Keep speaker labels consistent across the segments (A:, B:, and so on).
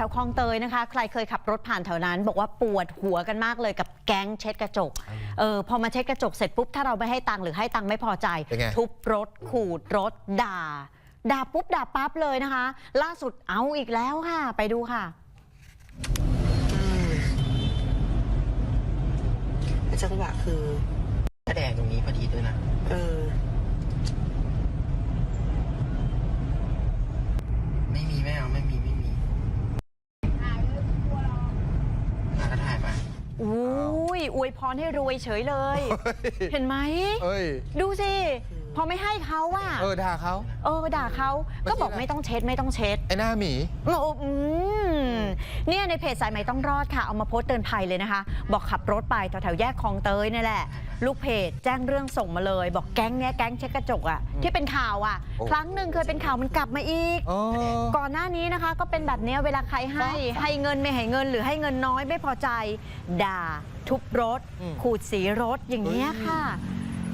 A: ถวๆคลองเตยนะคะ ใครเคยขับรถผ่านแถวนั้น บอกว่าปวดหัวกันมากเลยกับแก๊งเช็ดกระจก เออพอมาเช็ดกระจกเสร็จปุ๊บ ถ้าเราไม่ให้ตังค์หรือให้ตังค์ไม่พอใจ
B: เป็นไง
A: ทุบรถขูดรถด่า ด่าปุ๊บด่าปั๊บเลยนะคะ ล่าสุดเอาอีกแล้วค่ะ ไปดูค่ะ
C: แล้วจังหวะคือแดงตรงนี้พอดีด้วยนะ เออ ไม่มีไม่เอาไม่มีไม่มีถ่ายก็ถ่ายมา
A: อุ้ยอวยพรให้รวยเฉยเลย เห็นไหม
B: เอ้ย
A: ดูสิพ อไม่ให้เขาอะ
B: เออด่าเขา
A: เออด่าเขาก็บอก
B: เมื่อกี้นะ
A: ไม่ต้องเช็ดไม่ต้องเช็ด
B: ไอ้หน้าหมี
A: โอ้อืมเนี่ยในเพจสายใหม่ต้องรอดค่ะ เอามาโพสต์เตือนภัยเลยนะคะ บอกขับรถไปแถวๆแยกคลองเตยนี่แหละ ลูกเพจแจ้งเรื่องส่งมาเลย บอกแก๊งเนี้ยแก๊งเช็ดกระจกอะ
B: อืม
A: ที่เป็นข่าวอะ
B: โอ้
A: ครั้งหนึ่งเคยเป็นข่าวมันกลับมาอีก
B: อ๋อ
A: ก่อนหน้านี้นะคะ ก็เป็นแบบเนี้ยเวลาใครให้ให้เงินไม่ให้เงินหรือให้เงินน้อยไม่พอใจ ด่า ทุบรถ
B: อืม
A: ขูดสีรถอย่างเงี้ยค่ะ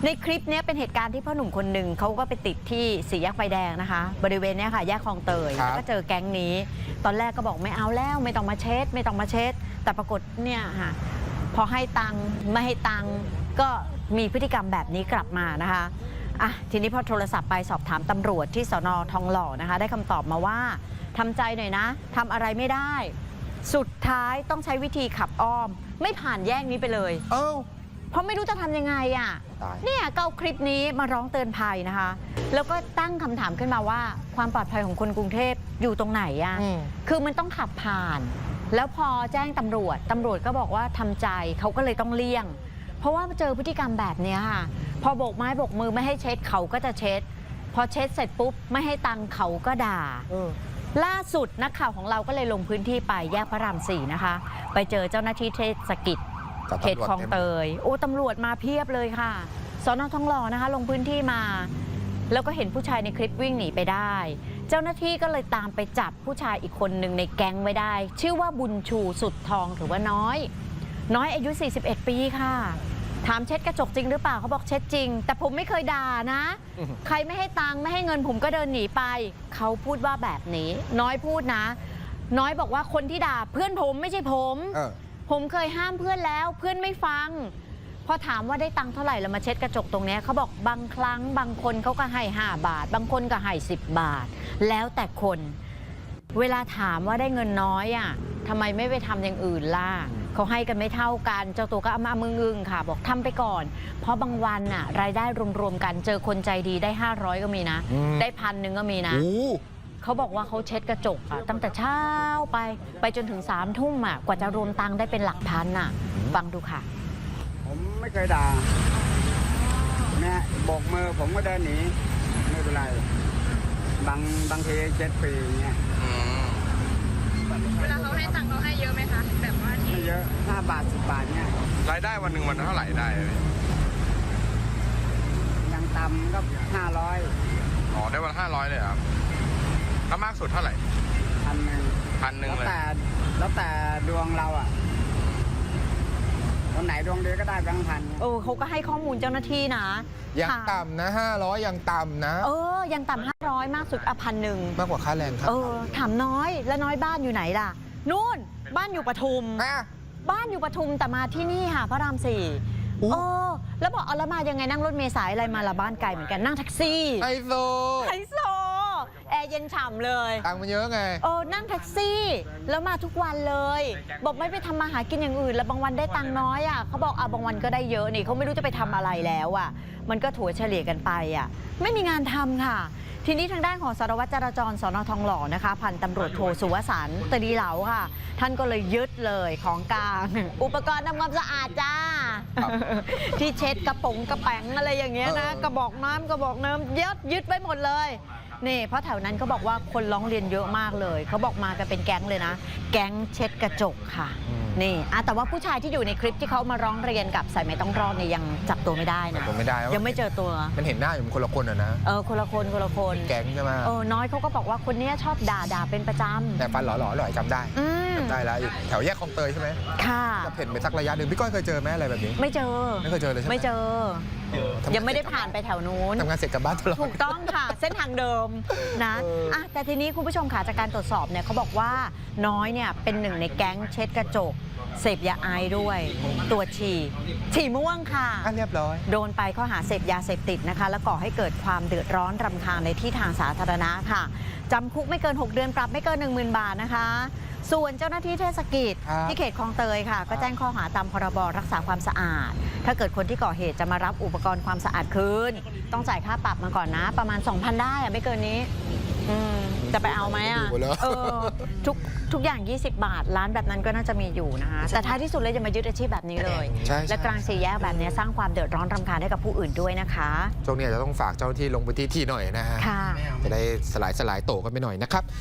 A: ในคลิปเนี้ยเป็นเหตุการณ์ที่พ่อหนุ่มคนหนึ่งเขาก็ไปติดที่สี่แยกไฟแดงนะคะ บริเวณเนี้ยค่ะ แยกคลองเตย
B: ครับ
A: แล้วก็เจอแก๊งนี้ ตอนแรกก็บอกไม่เอาแล้วไม่ต้องมาเช็ด ไม่ต้องมาเช็ด แต่ปรากฏเนี่ยค่ะ พอให้ตังค์ไม่ให้ตังค์ก็มีพฤติกรรมแบบนี้กลับมานะคะอะทีนี้พอโทรศัพท์ไปสอบถามตำรวจที่สนทองหล่อนะคะ ได้คำตอบมาว่าทำใจหน่อยนะทำอะไรไม่ได้ สุดท้ายต้องใช้วิธีขับอ้อม ไม่ผ่านแยกนี้ไปเลย
B: เอ้า
A: เพ ราะไม่รู้จะทำยังไงอะ
B: ตาย
A: เนี่ยก็เอาคลิปนี้มาร้องเตือนภัยนะคะ แล้วก็ตั้งคำถามขึ้นมาว่า ความปลอดภัยของคนกรุงเทพอยู่ตรงไหนอะ
B: อืม
A: คือมันต้องขับผ่าน แล้วพอแจ้งตำรวจ ตำรวจก็บอกว่าทำใจเขาก็เลยต้องเลี่ยง เพราะว่าเจอพฤติกรรมแบบเนี้ยค่ะ พอโบกไม้โบกมือไม่ให้เช็ดเขาก็จะเช็ด พอเช็ดเสร็จปุ๊บไม่ให้ตังค์เขาก็ด่า
B: เออ
A: ล่าสุดนักข่าวของเราก็เลยลงพื้นที่ไปแยกพระรามสี่นะคะ ไปเจอเจ้าหน้าที่เทศกิจ
B: จับ
A: เขต
B: ตำรวจ
A: คลอง
B: ต็ม
A: เตย โอ้ตำรวจมาเพียบเลยค่ะสอนอทองหล่อนะคะ ลงพื้นที่มา แล้วก็เห็นผู้ชายในคลิปวิ่งหนีไปได้ เจ้าหน้าที่ก็เลยตามไปจับผู้ชายอีกคนหนึ่งในแก๊งไว้ได้ ชื่อว่าบุญชูสุดทองหรือว่าน้อย น้อยอายุ 41 ปีค่ะ ถามเช็ดกระจกจริงหรือเปล่าเขาบอกเช็ดจริง แต่ผมไม่เคยด่านะ
B: อือหือ
A: ใครไม่ให้ตังค์ไม่ให้เงินผมก็เดินหนีไป เขาพูดว่าแบบนี้ น้อยพูดนะ น้อยบอกว่าคนที่ด่าเพื่อนผมไม่ใช่ผม
B: เออ
A: ผมเคยห้ามเพื่อนแล้วเพื่อนไม่ฟัง พอถามว่าได้ตังค์เท่าไหร่แล้วมาเช็ดกระจกตรงเนี้ยเขาบอกบางครั้งบางคนเขาก็ให้ 5 บาท บางคนก็ให้ 10 บาท แล้วแต่คน เวลาถามว่าได้เงินน้อยอะทำไมไม่ไปทำอย่างอื่นล่ะเขาให้กันไม่เท่ากัน เจ้าตัวก็เอามามึงอึงค่ะ บอกทำไปก่อน เพราะบางวันอะ รายได้รวมๆกัน เจอคนใจดีได้ 500 ก็มีนะ
B: อืม
A: ได้พันหนึ่งก็มีนะ
B: โอ้
A: เขาบอกว่าเขาเช็ดกระจกอะตั้งแต่เช้าไปไปจนถึงสามทุ่มอะกว่าจะรวมตังค์ได้เป็นหลักพันอะฟังดูค่ะ
D: ผมไม่เคยด่าแม่โบกมือผมก็เดินหนีไม่เป็นไร บางบางทีเจ็ดปีอย่างเงี้ย
B: อืม
E: เวลาเขาให้ตังค์เขาให้เยอะไหมคะ แบบว่าที่
D: ไม่เยอะห้าบาทสิบบาทเนี่ย
F: รายได้วันหนึ่งวันเท่าไหร่ได้พี่
D: ยังต่ำก็ห้าร้อย
F: อ๋อได้วันห้าร้อยเลยเหรอครับ ถ้ามากสุดเท่าไหร่
D: พันหนึ่ง
F: พันหนึ่ง
D: แล้ว
F: เลย
D: แต่แล้วแต่ดวงเราอะวันไหนดวงดีก็ได้แบงค์พันเนี่ย
A: เออเขาก็ให้ข้อมูลเจ้าหน้าที่นะ
B: ยัง
A: ถาม
B: ต่ำนะ500ยังต่ำนะ
A: เออ ยังต่ำห้าร้อยมากสุดอะพันหนึ่ง
B: มากกว่าค่าแรงครับ
A: เออ ถามน้อยแล้วน้อยบ้านอยู่ไหนล่ะ นู่น บ้านอยู่ปทุม
B: อะ
A: บ้านอยู่ปทุมแต่มาที่นี่ค่ะพระรามสี่
B: อู้
A: เออ แล้วบอกเอาแล้วมายังไงนั่งรถเมล์สายอะไรมาละบ้านไกลเหมือนกันนั่งแท็กซี่
B: ไฮโซ
A: ไฮโซแอร์เย็นฉ่ำเลย
B: ตังค์มันเยอะไง
A: เออนั่งแท็กซี่ แล้วมาทุกวันเลย บอกไม่ไปทำมาหากินอย่างอื่น แล้วบางวันได้ตังค์น้อยอะเขาบอกอะบางวันก็ได้เยอะนี่เขาไม่รู้จะไปทำอะไรแล้วอะ มันก็ถัวเฉลี่ยกันไปอะ ไม่มีงานทำค่ะ ทีนี้ทางด้านของสารวัตรจราจรสนทองหล่อนะคะพันตำรวจโทสุวสันต์ตรีเหลาค่ะ ท่านก็เลยยึดเลยของกลาง อุปกรณ์ทำความสะอาดจ้า
B: ครับ
A: ที่เช็ดกระป๋องกระแป๋งอะไรอย่างเงี้ยนะ
B: เออ
A: กระบอกน้ำกระบอกน้ำยึดยึดไว้หมดเลย นี่เพราะแถวนั้นเขาบอกว่าคนร้องเรียนเยอะมากเลย เขาบอกมากันเป็นแก๊งเลยนะ แก๊งเช็ดกระจกค่ะ
B: อืม
A: นี่อะแต่ว่าผู้ชายที่อยู่ในคลิปที่เขามาร้องเรียนกับสายไหมต้องรอดเนี่ยยังจับตัวไม่ได้นะ
B: ผมไม่ได้
A: ยังไม่เจอตัว
B: มันเห็นหน้าอยู่มันคนละคนอะนะ
A: เออคนละคนคนละคน
B: แก๊งใช่ไหม
A: เออน้อยเขาก็บอกว่าคนเนี้ยชอบด่าด่าเป็นประจ
B: แต่ฟันหล่อๆหล่อยจำได้ำ
A: อืม
B: จำได้แล้วอยู่แถวแยกคลองเตยใช่ไหม
A: ค่ะ
B: จะเห็นไปสักระยะหนึ่งพี่ก้อยเคยเจอไหมอะไรแบบนี้
A: ไม่เจอ
B: ไม่เคยเจอเลยใช่ไหม
A: ไม่เจอยังไม่ได้ผ่านไปแถวนู้น
B: ทำงานเสร็จกลับบ้านตลอด
A: ถูกต้องค่ะ เส้นทางเดิมนะ
B: เอออะ
A: แต่ทีนี้คุณผู้ชมค่ะจากการตรวจสอบเนี่ยเขาบอกว่าน้อยเนี่ยเป็นหนึ่งในแก๊งเช็ดกระจก เสพยาไอซ์ด้วยตัวจฉี่ฉี่ม่วงค่ะ
B: อะเรียบร้อย
A: โดนไปข้อหาเสพยาเสพติดนะคะ และก่อให้เกิดความเดือดร้อนรำคาญในที่ทางสาธารณะค่ะจำคุกไม่เกิน 6 เดือนปรับไม่เกิน 10,000 บาทนะคะ ส่วนเจ้าหน้าที่เทศกิจ
B: ครับ
A: ที่เขตคลองเตยค่ะ ก็แจ้งข้อหาตามพรบรักษาความสะอาด ถ้าเกิดคนที่ก่อเหตุจะมารับอุปกรณ์ความสะอาดคืน ต้องจ่ายค่าปรับมาก่อนนะ ประมาณ 2,000 ได้อะไม่เกินนี้อืมจะไปเอาไหมอะ
B: ดูแล้ว
A: เออทุกทุกอย่าง 20 บาท ร้านแบบนั้นก็น่าจะมีอยู่นะคะแต่ท้ายที่สุดเลยจะมายึดอาชีพแบบนี้เลย
B: ใช่
A: และกลางสี่แยกแบบนี้สร้างความเดือดร้อนรำคาญให้กับผู้อื่นด้วยนะคะ
B: ช่วงนี้อาจจะต้องฝากเจ้าหน้าที่ลงพื้นที่ที่หน่อยนะฮะ
A: ค่ะ
C: ไม่เอา
B: จะได้สลายสลายโตกันไปหน่อยนะครับ